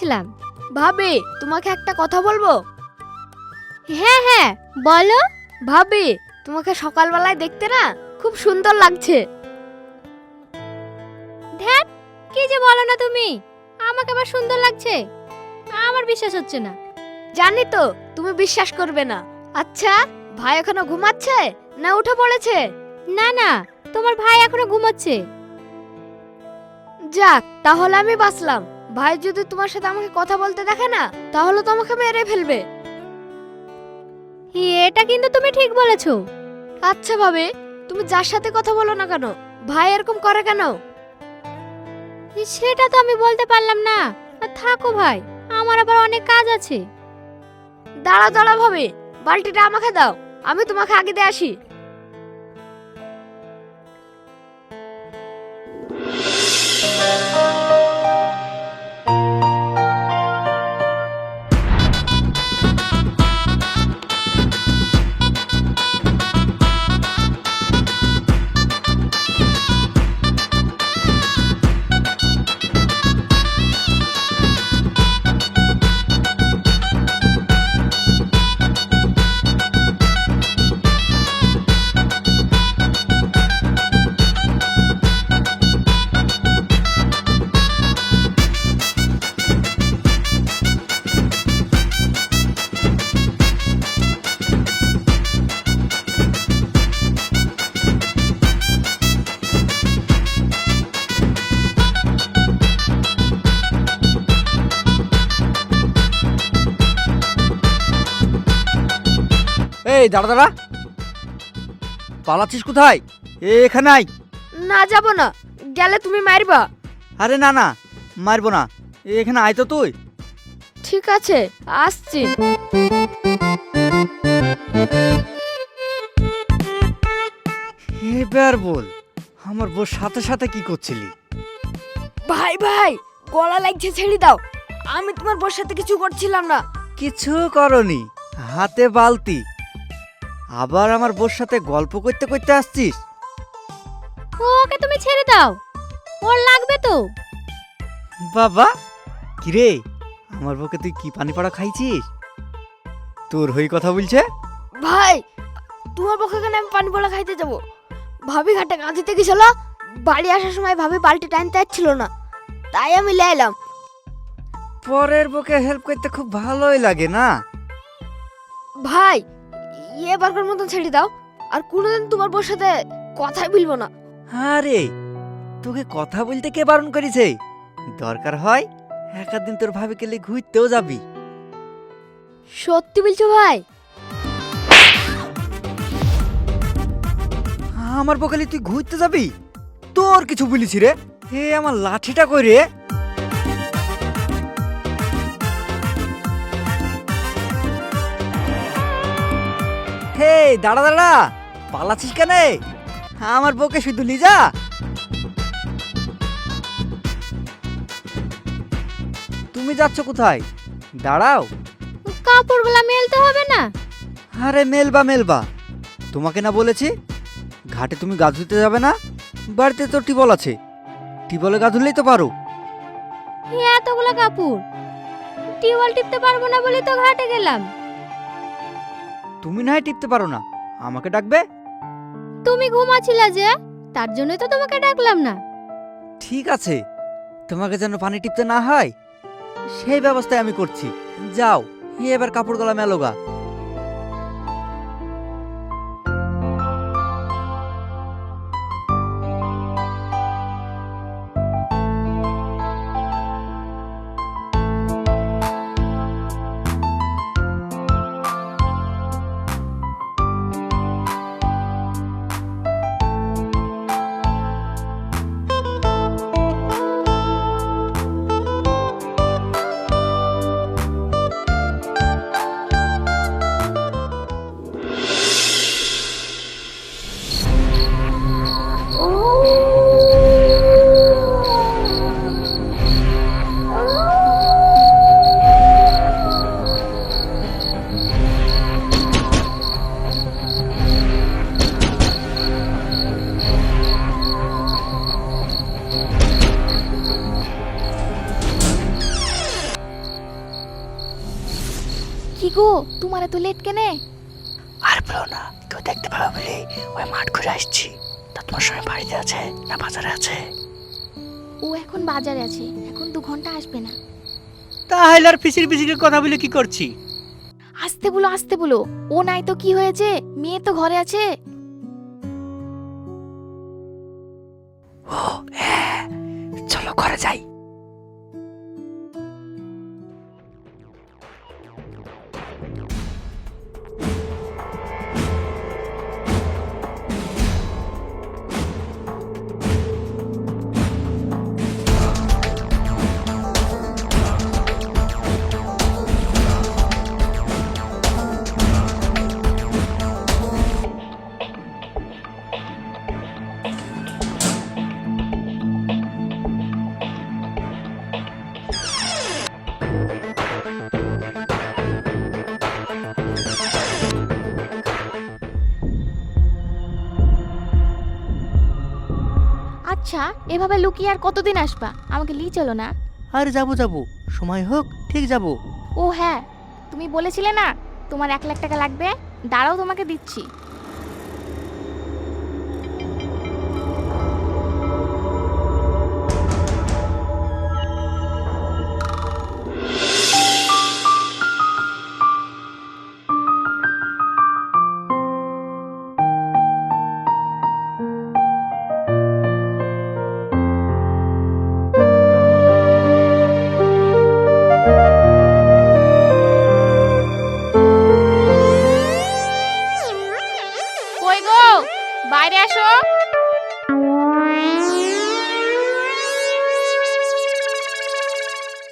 গা ধুতে গেছিলাম ভাবি, তোমাকে একটা কথা বলব? হ্যাঁ হ্যাঁ বলো। ভাবি, তোমাকে সকালবেলায় দেখতে না খুব সুন্দর লাগছে। কি যে বলো না তুমি? আমাকে আবার সুন্দর লাগছে। আমার বিশ্বাস হচ্ছে না। জানি তো, তুমি বিশ্বাস করবে না। আচ্ছা ভাই এখনও ঘুমাচ্ছে না উঠে পড়েছে? না না, তোমার ভাই এখনও ঘুমাচ্ছে। যাক, তাহলে আমি বাঁচলাম। ভাই যদি তোমার সাথে আমাকে কথা বলতে দেখে না, তাহলে তো আমাকে মেরে ফেলবে। এটা কিন্তু তুমি ঠিক বলেছ। আচ্ছা ভাবে, তুমি যার সাথে কথা বলো না কেন? ভাই এরকম করে কেন? সেটা তো আমি বলতে পারলাম না। থাকো ভাই, আমার আবার অনেক কাজ আছে। দাঁড়া দাঁড়া ভাবে, বালতিটা আমাকে দাও, আমি তোমাকে আগে দিয়ে আসি। এই দাঁড়া দাঁড়া। পালাচ্ছিস কোথায়? এ, এখানে আয়। না যাব না। গেলে তুমি মারবা। আরে না না মারবো না। এ, এখানে আয় তো তুই। ঠিক আছে আসছি। এবার বল আমার বউর সাথে সাথে কি করছিলি? ভাই ভাই গলা লাগছে ছেড়ে দাও। আমি তোমার বোর সাথে কিছু করছিলাম না। কিছু করনি হাতে বালতি। আবার আমার বোর সাথে গল্প করতে করতে আসছিস? ওকে তুমি ছেড়ে দাও। ওর লাগবে তো। বাবা কিরে? আমার বউকে তুই কি পানি পড়া খাইছিস? তোর হই কথা বলছে? ভাই তোমার পক্ষে কেন আমি পানি বলা খাইতে যাব? ভাবি ঘাটে কাঁদিতে গেছিল বাড়ি আসার সময় ভাবি বালতি টানতে ছিল না। তাই আমি লাইলাম পরের বউকে হেল্প করতে খুব ভালোই লাগে না? ভাই এবারকার মতন ছেড়ে দাও আর কোনোদিন তোমার বোর সাথে কথাই বলব না। আরে তোকে কথা বলতে কে বারণ করেছে? দরকার হয় দিন তোর ভাবে গেলে ঘুরতেও যাবি। সত্যি বলছো ভাই? আমার বকালে তুই ঘুরতে যাবি? তোর কিছু বলিছি রে? হে আমার লাঠিটা করে হে দাঁড়া দাঁড়া। পালাচ্ছিস কেন? আমার বউকে শুধু লিজা তুমি যাচ্ছ কোথায়? দাঁড়াও। কাপড়গুলা মেলতে হবে না। আরে মেলবা মেলবা। তোমাকে না বলেছি ঘাটে তুমি গা ধুতে যাবে না? বাড়িতে তো টিবল আছে। টিবলে গা ধুলেই তো পারো। এতগুলো কাপড়। টিউবওয়েল টিপতে পারব না বলে তো ঘাটে গেলাম। তুমি না হয় টিপতে পারো না। আমাকে ডাকবে? তুমি ঘুমাছিলে যে তার জন্যই তো তোমাকে ডাকলাম না। ঠিক আছে তোমাকে যেন পানি টিপতে না হয় সেই ব্যবস্থায় আমি করছি। যাও এবার কাপড় গলা মেলোগা কি গো তোমার এত লেট কেনে? আর বলো না কেউ দেখতে পাবে বলে ওই মাঠ ঘুরে আসছি। তা তোমার সময় বাড়িতে আছে না বাজারে আছে? ও এখন বাজারে আছে এখন দু ঘণ্টা আসবে না। তাহলে আর ফিসির ফিসির কথা বলে কি করছি? আসতে বলো আসতে বলো। ও নাই তো কি হয়েছে? মেয়ে তো ঘরে আছে। আচ্ছা এভাবে লুকিয়ে আর কতদিন আসবা? আমাকে লি চলো না। আর যাব যাব। সময় হোক ঠিক যাব। ও হ্যাঁ তুমি বলেছিলে না তোমার এক লাখ টাকা লাগবে। দাঁড়াও তোমাকে দিচ্ছি। বাইরে আসো।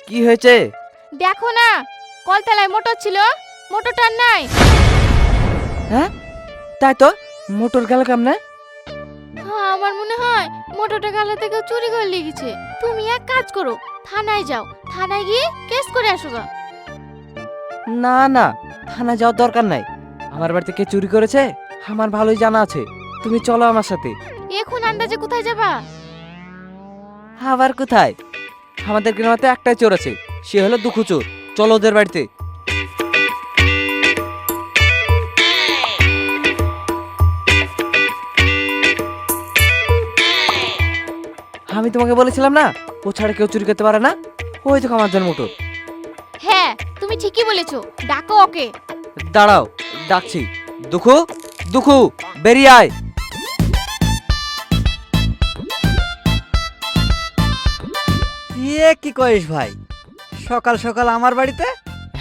কি হয়েছে? দেখো না কলতলায় মোটর ছিল মোটরটা আর নাই। হ্যাঁ? তাই তো মোটর গেল কেমনে? হ্যাঁ, আমার মনে হয় মোটরটা গালা থেকে চুরি করে লেগেছে তুমি এক কাজ করো থানায় যাও। থানায় গিয়ে কেস করে আসো গা। না না থানা যাওয়ার দরকার নাই। আমার বাড়িতে কে চুরি করেছে? আমার ভালোই জানা আছে। তুমি চলো আমার সাথে। এখন আন্দাজে কোথায় যাবা? আবার কোথায়? আমাদের গ্রামেতে একটাই চোর আছে সে হলো দুঃখু চোর। চলো ওদের বাড়িতে। আমি তোমাকে বলেছিলাম না ও ছাড়া কেউ চুরি করতে পারে না? ওই তো আমার জন্য মোটর হ্যাঁ তুমি ঠিকই বলেছ। ডাকো ওকে। দাঁড়াও ডাকছি। দুঃখু দুঃখু বেরিয়ে আয়। এ কি করিস ভাই? সকাল সকাল আমার বাড়িতে?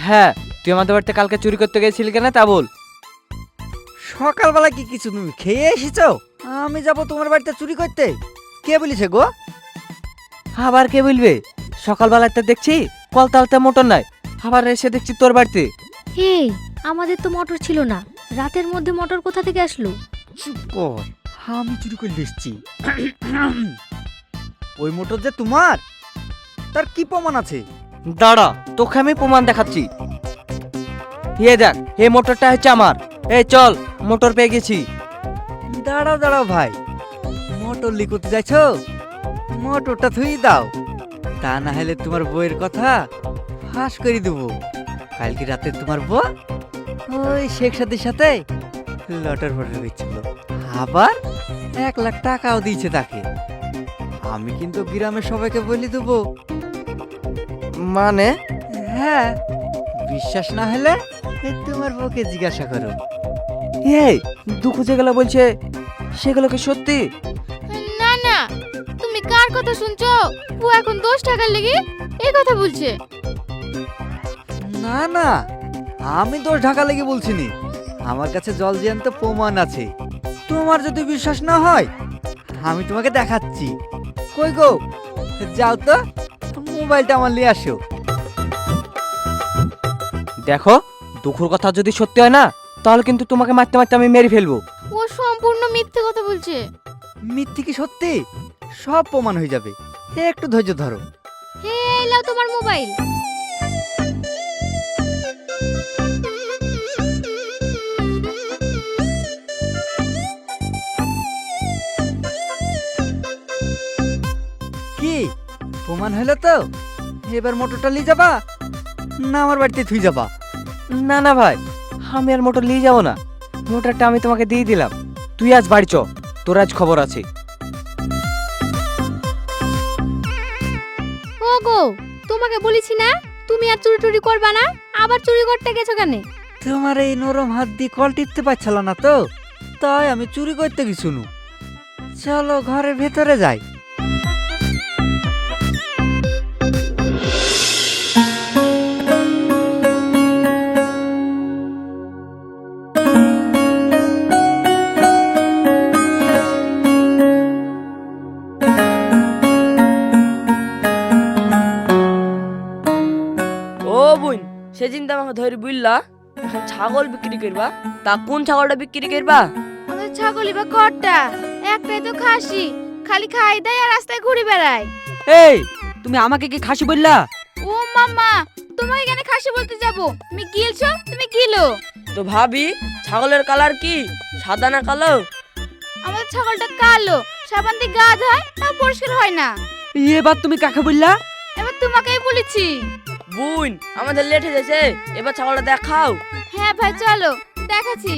হ্যাঁ তুই আমাদের বাড়িতে কালকে চুরি করতে গেছিলি কেন তা বল। সকালবেলা কি কিছু তুমি খেয়ে এসেছ? আমি যাব তোমার বাড়িতে চুরি করতে। কে বলেছে গো? আবার কে বলবে? সকালবেলা তো দেখছি কলতালতে মোটর নাই আবার এসে দেখছি তোর বাড়িতে। এই আমাদের তো মোটর ছিল না রাতের মধ্যে মোটর কোথা থেকে আসলো? চুপ কর আমি চুরি করে এসেছি। ওই মোটর যে তোমার? তার কি প্রমাণ আছে? দাঁড়া তোকে আমি প্রমাণ দেখাচ্ছি। এ দেখ এই মোটরটা হচ্ছে আমার। এই চল মোটর পেয়ে গেছি। দাঁড়াও দাঁড়াও ভাই। মোটর লিখতে যাইছো? মোটরটা থুই দাও। তা না হলে তোমার বইয়ের কথা ফাঁস করে দেবো। কালকে রাতে তোমার বউ ওই শেখ সাথীর সাথে লটার ফটার দিচ্ছিল আবার এক লাখ টাকাও দিয়েছে তাকে। আমি কিন্তু গ্রামের সবাইকে বলে দেবো। মানে? হ্যাঁ। বিশ্বাস না হলে তোমার বউকে জিজ্ঞাসা করো। এই দুঃখ যেগুলো বলছে সেগুলো কি সত্যি? না না তুমি কার কথা শুনছো? ও এখন দশ টাকার লেগে এই কথা বলছে। না না আমি তোর ঢাকা লেগে বলছি নি আমার কাছে জল জ্যান্ত প্রমাণ আছে। তোমার যদি বিশ্বাস না হয় আমি তোমাকে দেখাচ্ছি। কই গো? যাও তো। মোবাইলটা আমার নিয়ে আসো। দেখো দুঃখর কথা যদি সত্যি হয় না তাহলে কিন্তু তোমাকে মারতে মারতে আমি মেরে ফেলব। ও সম্পূর্ণ মিথ্যে কথা বলছে। মিথ্যে কি সত্যি? সব প্রমাণ হয়ে যাবে। একটু ধৈর্য ধরো। হে এই নাও তোমার মোবাইল। প্রমাণ হলো তো? এবার মোটরটা নিয়ে যাবা? না আমার বাড়িতে থুই যাবা। না না ভাই আমি আর মোটর নিয়ে যাব না। মোটরটা আমি তোমাকে দিয়ে দিলাম। তুই আজ বাড়ি চ তোর আজ খবর আছে। ও গো তোমাকে বলেছি না? তুমি আর চুরি টুরি করবা না? আবার চুরি করতে গেছো কেন? তোমার এই নরম হাত দিয়ে কল টিপতে পারছিল না তো? তাই আমি চুরি করতে গেছুনু চলো ঘরের ভেতরে যাই। আমাকে ধরে বুঝলা এখন ছাগল বিক্রি করবা? তা কোন ছাগলটা বিক্রি করবা? আমাদের ছাগলই বা কটা? একটাই তো খাসি খালি খাই দেয় আর রাস্তায় ঘুরে বেড়ায়। এই তুমি আমাকে কি খাসি বললা? ও মাম্মা তোমাকে কেন খাসি বলতে যাব? তুমি গিলছো? তুমি গিলো? তো ভাবি ছাগলের কালার কি? সাদা না কালো? আমাদের ছাগলটা কালো সাবান দিয়ে গা ধোয় তাও পরিষ্কার হয় না। এবার তুমি কাকে বললা? এবার তোমাকেই বলেছি। বোন আমাদের লেট হয়ে গেছে এবার ছাগলটা দেখাও। হ্যাঁ ভাই চলো দেখাচ্ছি।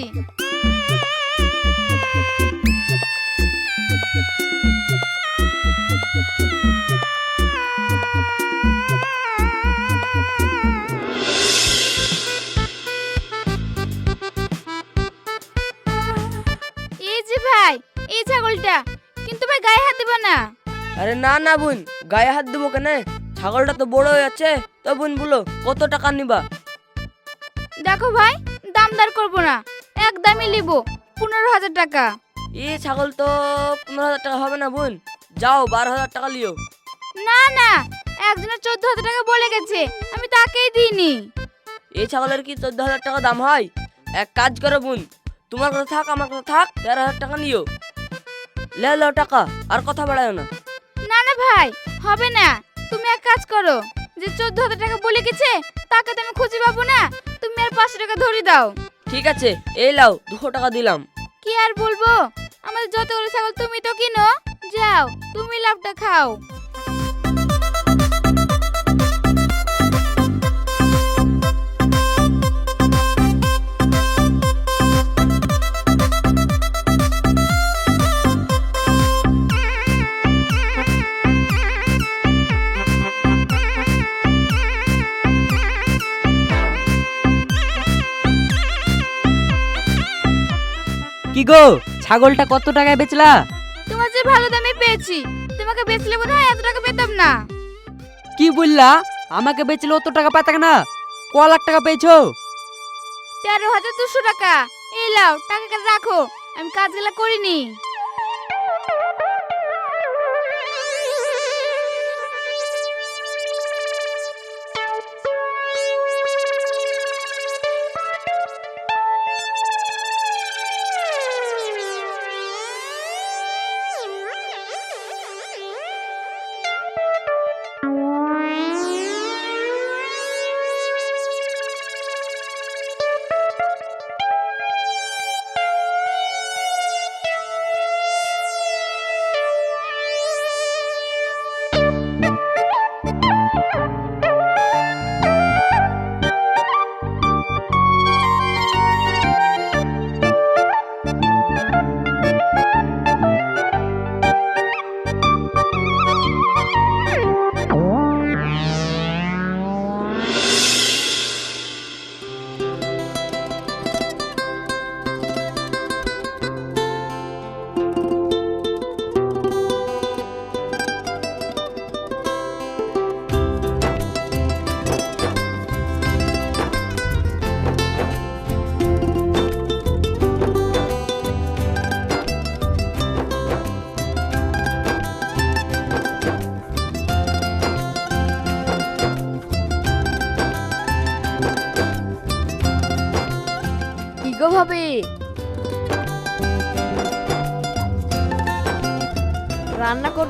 এই যে ভাই এই ছাগলটা কিন্তু ভাই গায়ে হাত দেবো না। আরে না না বোন গায়ে হাত দেবো কেন? ছাগলটা তো বড় হয়ে যাচ্ছে। তো বোন বলো কত টাকা নিবা? দেখো ভাই দাম দর করব না। একদমই নিবো পনেরো হাজার টাকা। এ ছাগল তো পনেরো হাজার টাকা হবে না বোন। যাও বারো হাজার টাকা লিও। না না একজনের চোদ্দ হাজার টাকা বলে গেছে আমি তাকেই দিইনি। এই ছাগলের কি চোদ্দ হাজার টাকা দাম হয়? এক কাজ করো বোন তোমার কথা থাক আমার কথা থাক তেরো হাজার টাকা নিও। লে লো টাকা আর কথা বাড়ায় না। না না ভাই হবে না। তুমি এক কাজ করো যে চোদ্দ হাজার টাকা বলে গেছে তাকে তো আমি খুঁজে পাবো না। তুমি আর পাঁচশো টাকা ধরে দাও। ঠিক আছে এই লাও দুশো টাকা দিলাম। কি আর বলব? আমাদের যতগুলো ছাগল তুমি তো কিনো যাও তুমি লাভটা খাও। কি গো? ছাগলটা কত টাকায় বেচলা? তোমার যে ভালো দামে পেয়েছি তোমাকে বেচলে বোধ হয় এত টাকা পেতাম না। কি বললা? আমাকে বেচলে অত টাকা পাতাক না? ক লাখ টাকা পেয়েছ? তেরো হাজার দুশো টাকা। এই লাও টাকাটা রাখো। আমি কাজগুলো করিনি।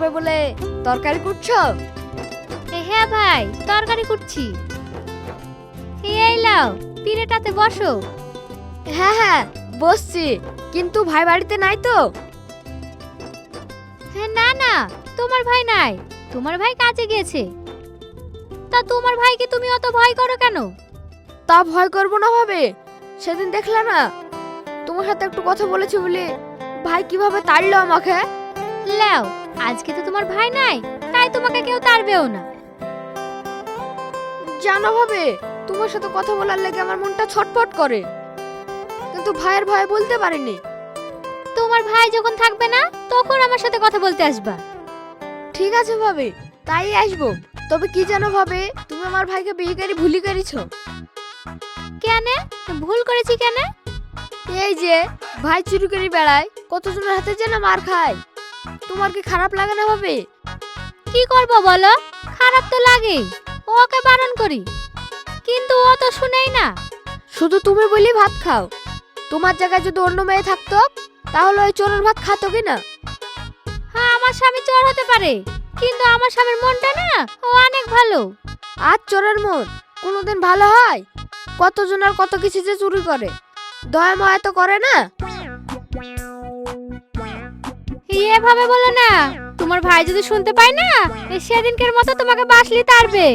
করবে বলে তরকারি করছ? হ্যাঁ ভাই তরকারি করছি। এই লাও পিড়েটাতে বসো। হ্যাঁ হ্যাঁ বসছি কিন্তু ভাই বাড়িতে নাই তো। হ্যাঁ না না তোমার ভাই নাই তোমার ভাই কাজে গিয়েছে তা তোমার ভাইকে তুমি অত ভয় করো কেন? তা ভয় করব না ভাবে সেদিন দেখলে না তোমার সাথে একটু কথা বলেছি বলে ভাই কীভাবে তাড়লো আমাকে? লেও আজকে তো তোমার ভাই নাই তাই তোমাকে কেউ তাড়বেও না। জানো ভাবে তোমার সাথে কথা বলার লেগে আমার মনটা ছটফট করে। কিন্তু ভাইয়ের ভয় বলতে পারিনি। তোমার ভাই যখন থাকবে না তখন আমার সাথে কথা বলতে আসবা। ঠিক আছে ভাবে তাই আসব। তবে কি জানো ভাবে তুমি আমার ভাইকে বিয়ে করে ভুলি করেছ। কেনে? ভুল করেছি কেনে? এই যে ভাই চুরি করে বেড়ায় কতজনের হাতে যেন মার খায়। তোমার কি খারাপ লাগে না ভাবে? কি করব বলো? খারাপ তো লাগে ওকে বারণ করি। কিন্তু ও তো শুনেই না। শুধু তুমি বলি ভাত খাও। তোমার জায়গায় যদি অন্য মেয়ে থাকতো, তাহলে ওই চোরের ভাত খাতো কি না? হ্যাঁ আমার স্বামী চোর হতে পারে। কিন্তু আমার স্বামীর মনটা না, ও অনেক ভালো। আর চোরের মন, কোনোদিন ভালো হয়? কতজন আর কত কিছু যে চুরি করে? দয়া ময়া তো করে না? এভাবে বলো না। তোমার ভাই যদি শুনতে পায় না সেদিনকের মতো তোমাকে বাসলি তারবে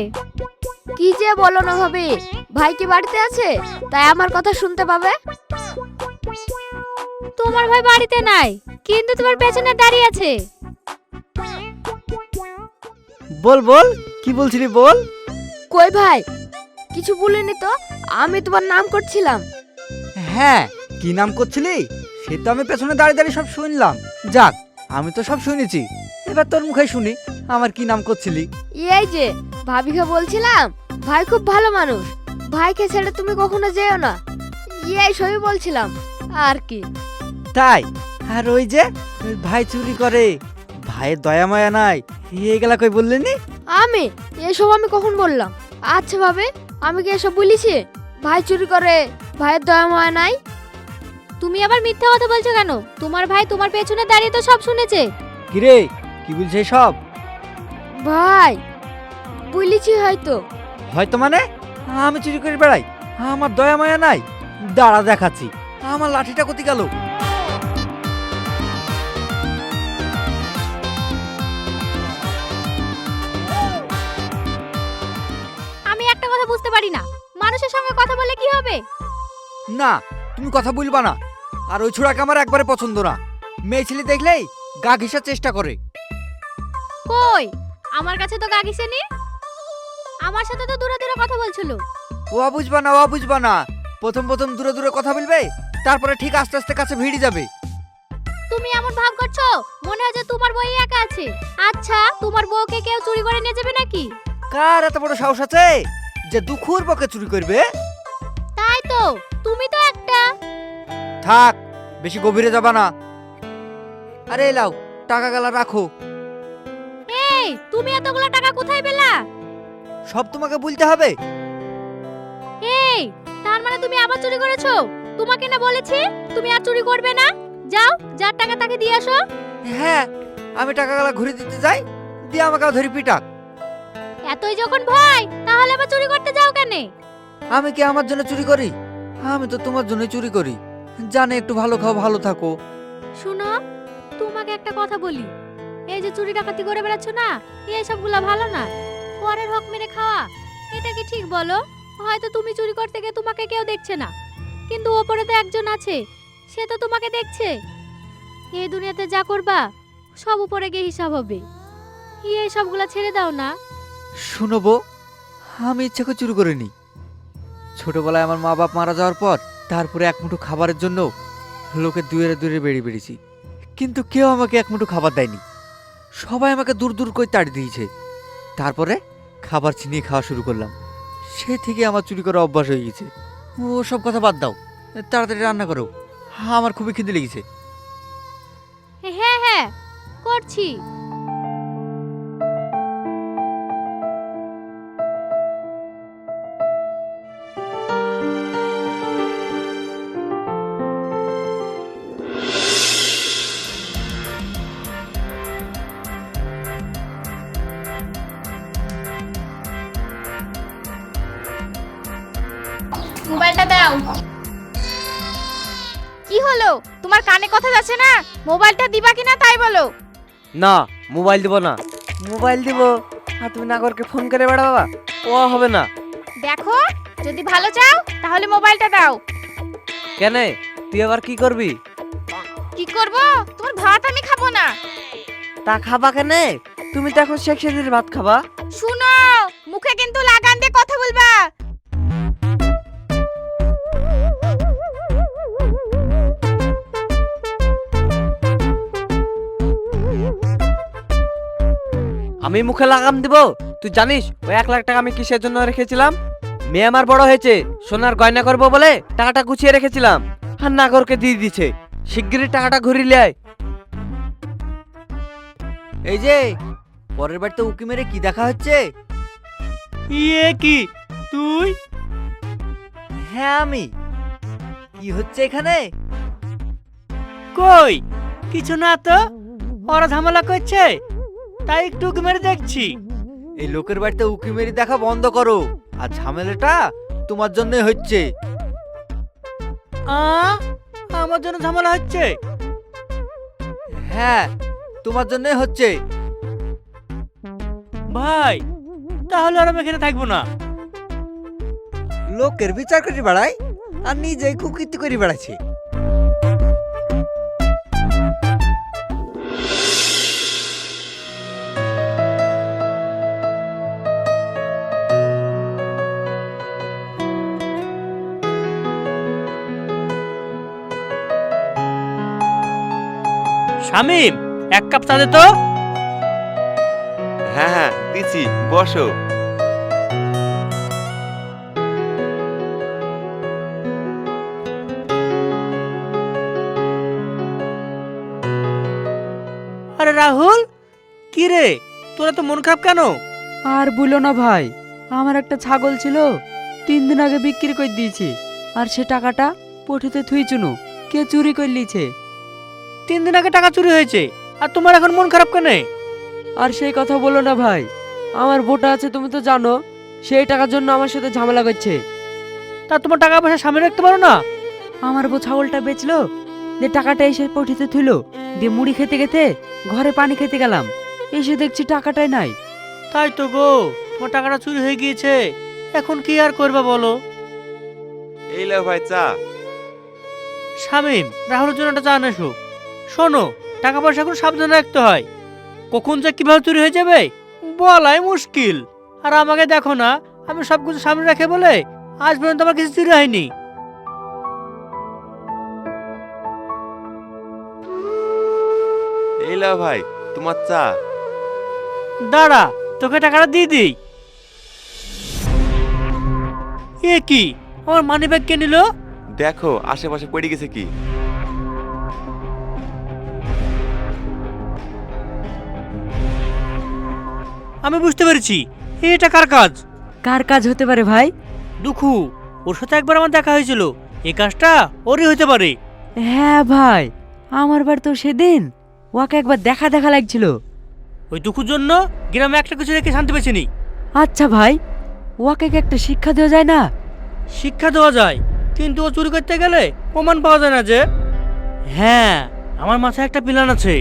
কি যে বলো না ভাবে ভাই কি বাড়িতে আছে? তাই আমার কথা শুনতে পাবে? তোমার ভাই বাড়িতে নাই কিন্তু তোমার পেছনে দাঁড়িয়ে আছে। বল বল কি বলছিলি বল? কই ভাই কিছু বলিনি তো আমি তোমার নাম করছিলাম। হ্যাঁ কি নাম করছিলি? সে তো আমি পেছনে দাঁড়িয়ে দাঁড়িয়ে সব শুনলাম। যাক আমি তো সব শুনেছি। এবার তোর মুখে শুনি আমার কি নাম করছিলি? এই যে ভাবিকে বলছিলাম ভাই খুব ভালো মানুষ। ভাইকে ছেড়ে তুমি কখনো যেও না। এই সবই বলছিলাম আর কি। তাই? আর ওই যে ভাই চুরি করে ভাইয়ের দয়া মায়া নাই এগুলা কই বললেন আমি? এসব আমি কখন বললাম? আচ্ছা ভাবে আমি কি এসব বলেছি? ভাই চুরি করে ভাইয়ের দয়া মায়া নাই? তুমি আবার মিথ্যা কথা বলছো কেন? তোমার ভাই তোমার পেছনে দাঁড়িয়ে তো সব শুনেছে। কিরে কি বলছে সব ভাই বলেছি হয়তো। হয়তো মানে? আমি চুরি করে বেড়াই। আমার দয়া মায়া নাই। দাঁড়া দেখাচ্ছি। আমার লাঠিটা কোথায় গেল? আমি একটা কথা বুঝতে পারি না। মানুষের সঙ্গে কথা বলে কি হবে? না তুমি কথা বলবা না। আর ওই ছোড়াকে আমার একবারে পছন্দ না। মেয়ে ছেলে দেখলেই গা ঘেঁষার চেষ্টা করে। কই? আমার কাছে তো গাগিসেনি আমার সাথে তো দূরে দূরে কথা বলছিল। ও বুঝবা না ও বুঝবা না। প্রথম প্রথম দূরে দূরে কথা বলবে তারপরে ঠিক আস্তে আস্তে কাছে ভিড়ে যাবে। তুমি এমন ভাব করছ? মনে হয় যে তোমার বই একা আছে। আচ্ছা তোমার বউকে কেউ চুরি করে নিয়ে যাবে নাকি? কার এত বড় সাহস আছে যে দুখুর বকে চুরি করবে? তাই তো। থাক বেশি গভীরে যাবা না। আরে লাও টাকা গালা রাখো। এই তুমি এতগুলো টাকা কোথায় পেলা? সব তোমাকে বলতে হবে। এই তার মানে তুমি আবার চুরি করেছ? তোমাকে না বলেছি তুমি আর চুরি করবে না? যাও যার টাকা তাকে দিয়ে আসো। হ্যাঁ আমি টাকা গালা ঘুরে দিতে যাই দিয়ে আমাকে ধরি পিটাক। এতই যখন ভয় তাহলে আবার চুরি করতে যাও কেন? আমি কি আমার জন্য চুরি করি? আমি তো তোমার জন্য চুরি করি। জানে একটু ভালো খাও ভালো থাকো। শুনো তোমাকে একটা কথা বলি। এই যে চুরি ডাকাতি করে বেড়াচ্ছ না এই সবগুলা ভালো না। পরের হক মেরে খাওয়া এটা কি ঠিক বলো? হয়তো তুমি চুরি করতে গিয়ে তোমাকে কেউ দেখছে না। কিন্তু ওপরে তো একজন আছে সে তো তোমাকে দেখছে। এই দুনিয়াতে যা করবা সব উপরে গিয়ে হিসাব হবে। এই সবগুলা ছেড়ে দাও না। শুনব আমি ইচ্ছা করে চুরি করিনি। ছোটবেলায় আমার মা বাপ মারা যাওয়ার পর তারপরে এক মুঠো খাবারের জন্য লোকে দূরে দূরে বেরিয়ে বেরিয়েছি কিন্তু কেউ আমাকে এক মুঠো খাবার দেয়নি। সবাই আমাকে দূর দূর করে তাড়ি দিয়েছে। তারপরে খাবার ছিনিয়ে খাওয়া শুরু করলাম। সে থেকে আমার চুরি করা অভ্যাস হয়ে গেছে ও সব কথা বাদ দাও। তাড়াতাড়ি রান্না করো। আমার খুবই খিদে লেগেছে। হ্যাঁ হ্যাঁ করছি। কথা যাচ্ছে না? মোবাইলটা দিবা কিনা তাই বলো। না মোবাইল দিব না। মোবাইল দিব? আর তুমি নাগরকে ফোন করে বেড়া বাবা ও হবে না। দেখো যদি ভালো চাও তাহলে মোবাইলটা দাও। কেন? তুই আবার কি করবি? কি করব? তোমার ভাত আমি খাব না। তা খাবা কেন? তুমি তো এখন শেখ সেদির ভাত খাবা। শুনো মুখে কিন্তু লাগান দিয়ে কথা বলবা। আমি মুখে লাগাম দিব। তুই জানিস ওই এক লাখ টাকা আমি কিসের জন্য রেখেছিলাম? মেয়ে আমার বড় হয়েছে সোনার গয়না করব বলে টাকাটা গুছিয়ে রেখেছিলাম। আর নাগরকে দিয়ে দিছে। শিগগিরই টাকাটা ঘুরিয়ে আয়। এই যে পরের বাড়িতে উকি মেরে কি দেখা হচ্ছে? ইয়ে কি তুই? হ্যাঁ আমি। কি হচ্ছে এখানে? কই? কিছু না তো? ওরা ঝামেলা করছে? তাই একটু উঁকি মেরে দেখছি। এই লোকের বাড়িতে উকি মেরে দেখা বন্ধ করো। আর ঝামেলাটা তোমার জন্যই হচ্ছে। আ আমার জন্য ঝামেলা হচ্ছে? হ্যাঁ তোমার জন্যই হচ্ছে। ভাই, তাহলে আর আমি এখানে থাকব না। লোকের বিচার করে বেড়ায় আর নিজেই কুকৃতি করে বেড়াচ্ছে। শামিম এক কাপ চা দে তো। হ্যাঁ হ্যাঁ দিচ্ছি বসো। আরে রাহুল কি রে? তোরা তো মন খারাপ কেন? আর বলো না ভাই আমার একটা ছাগল ছিল তিন দিন আগে বিক্রি করে দিয়েছি আর সে টাকাটা পঠিতে থুই চুনু কে চুরি করে লিছে তিন দিন আগে টাকা চুরি হয়েছে আর তোমার এখন মন খারাপ কেন? আর সেই কথা বলো না ভাই আমার বোটা আছে তুমি তো জানো সেই টাকার জন্য আমার সাথে ঝামেলা করছে। তা তোমার টাকা পয়সা সামনে রাখতে পারো না? আমার বউ ছাগলটা বেচলো দিয়ে টাকাটা এসে পঠিতে থুইল দিয়ে মুড়ি খেতে খেতে ঘরে পানি খেতে গেলাম। এসে দেখছি টাকাটাই নাই। তাই তো গো তোমার টাকাটা চুরি হয়ে গিয়েছে এখন কি আর করবে বলো? এই লাও ভাই চা। শামিম রাহুলের জন্য একটা চা এসো। শোনো টাকা পয়সা এখন সাবধানে রাখতে হয়। কখন যে কীভাবে চুরি হয়ে যাবে বলাই মুশকিল। আর আমাকে দেখো না আমি সবকিছু সামনে রাখে বলে আজ পর্যন্ত আমার কিছু চুরি হয়নি। এই লাও ভাই তোমার চা। দাঁড়া তোকে টাকাটা দিয়ে দিই। এ কি আমার মানি ব্যাগ কে নিল? দেখো আশেপাশে পড়ে গেছে কি? আমি বুঝতে পেরেছি। এটা কার কাজ? কার কাজ হতে পারে ভাই? দুঃখু ওর সাথে একবার আমার দেখা হয়েছিল। এ কাজটা ওরই হতে পারে। হ্যাঁ ভাই আমার বার তো সেদিন ওকে একবার দেখা দেখা লাগছিল। ওই দুঃখুর জন্য গ্রামে একটা কিছু রেখে শান্তি পেয়েছিনি আচ্ছা ভাই ওকে কি একটা শিক্ষা দেওয়া যায় না? শিক্ষা দেওয়া যায় কিন্তু ও চুরি করতে গেলে প্রমাণ পাওয়া যায় না যে। হ্যাঁ আমার মাথায় একটা প্ল্যান আছে।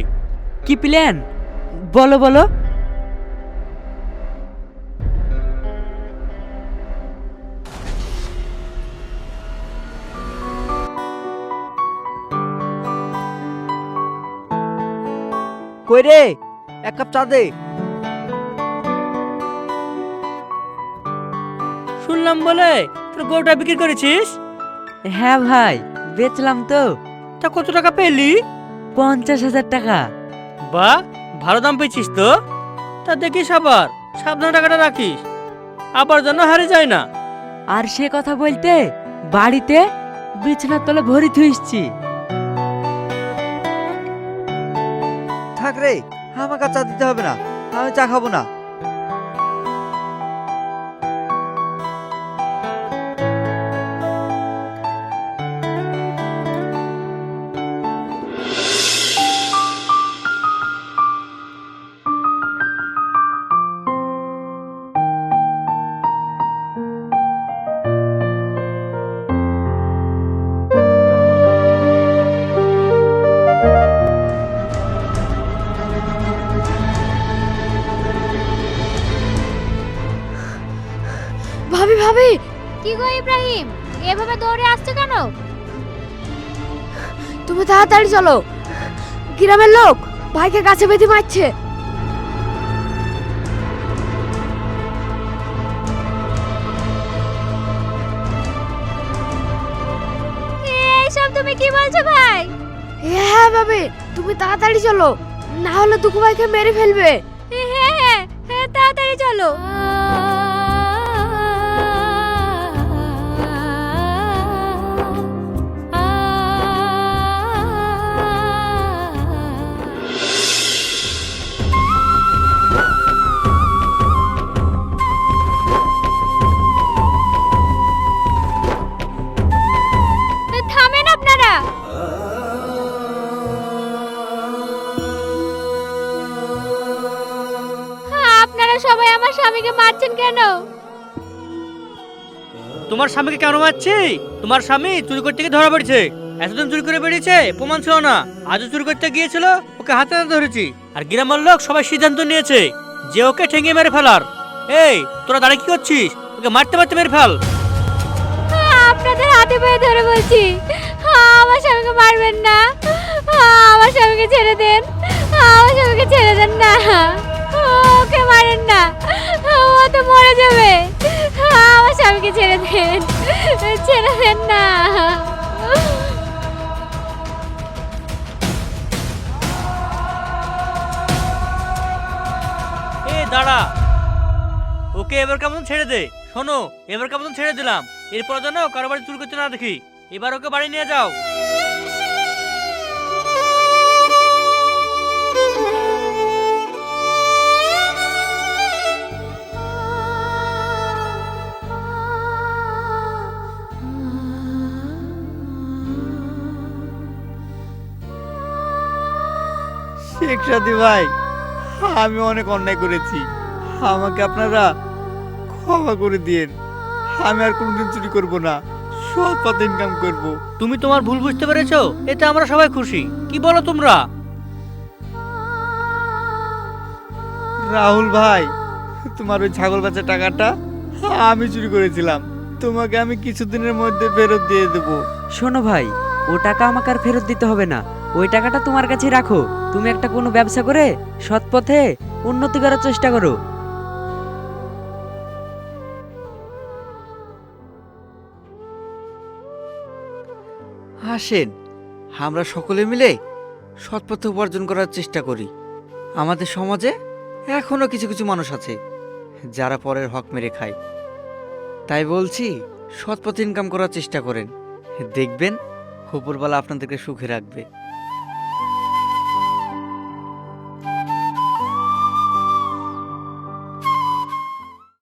কি প্ল্যান বলো বলো। কই রে এক কাপ চা দে। শুনলাম বলে তোর গরুটা বিক্রি করেছিস? হ্যাঁ ভাই বেচলাম তো। তা কত টাকা পেলি? পঞ্চাশ হাজার টাকা। বা ভালো দাম পেয়েছিস তো। তা দেখিস আবার সাবধানে টাকাটা রাখিস। আবার যেন হারে যায় না। আর সে কথা বলতে বাড়িতে বিছানার তলে ভরি থুইসছি। থাক রে আমাকে চা দিতে হবে না আমি চা খাব না। তাড়াতাড়ি চলো। গ্রামের লোক ভাইকে গাছে বেঁধে মারছে। এইসব তুমি কি বলছো ভাই? হ্যাঁ ভাবি তুমি তাড়াতাড়ি চলো। না হলে দুঃখু ভাইকে মেরে ফেলবে। হ্যাঁ হ্যাঁ হ্যাঁ তাড়াতাড়ি চলো। কেন? তোমার স্বামীকে কেন মারছি? তোমার স্বামী চুরি করতে গিয়ে ধরা পড়েছে। এতদিন চুরি করে বেরিয়েছে প্রমাণ ছিল না। আজও চুরি করতে গিয়েছিল ওকে হাতে হাতে ধরেছি। আর গ্রামের লোক সবাই সিদ্ধান্ত নিয়েছে যে ওকে ঠেঙে মেরে ফেলার। এই তোরা দাঁড়িয়ে কি করছিস? ওকে মারতে মারতে মেরে ফেল। আপনাদের হাতে পায়ে ধরে বলছি। আমার স্বামীকে মারবেন না। আমার স্বামীকে ছেড়ে দেন। আমার স্বামীকে ছেড়ে দেন না। ওকে মারেন না। তো মরে যাবে। আমার স্বামীকে ছেড়ে দেন। ছেড়ে দেন না। এ, দাঁড়া। ওকে এবার কেমন ছেড়ে দে? শোনো, এবার কেমন ছেড়ে দিলাম। এরপর যেন কারও বাড়ি চুরি করতে না দেখি। এবার ওকে বাড়ি নিয়ে যাও। শেখ ভাই আমি অনেক অন্যায় করেছি। আমাকে আপনারা ক্ষমা করে দিয়েন। আমি আর কোনোদিন চুরি করব না সৎ পথে ইনকাম করব। তুমি তোমার ভুল বুঝতে পেরেছ? এতে আমরা সবাই খুশি। কি বলো তোমরা? রাহুল ভাই তোমার ওই ছাগল বেচার টাকাটা আমি চুরি করেছিলাম। তোমাকে আমি কিছুদিনের মধ্যে ফেরত দিয়ে দেবো। শোনো ভাই ও টাকা আমাকে আর ফেরত দিতে হবে না। ওই টাকাটা তোমার কাছে রাখো। তুমি একটা কোনো ব্যবসা করে সৎ পথে উন্নতি করার চেষ্টা করো। আসেন, আমরা সকলে মিলে সৎ পথে উপার্জন করার চেষ্টা করি। আমাদের সমাজে এখনও কিছু কিছু মানুষ আছে, যারা পরের হক মেরে খায়। তাই বলছি সৎ পথে ইনকাম করার চেষ্টা করেন। দেখবেন উপরবেলা আপনাদেরকে সুখে রাখবে।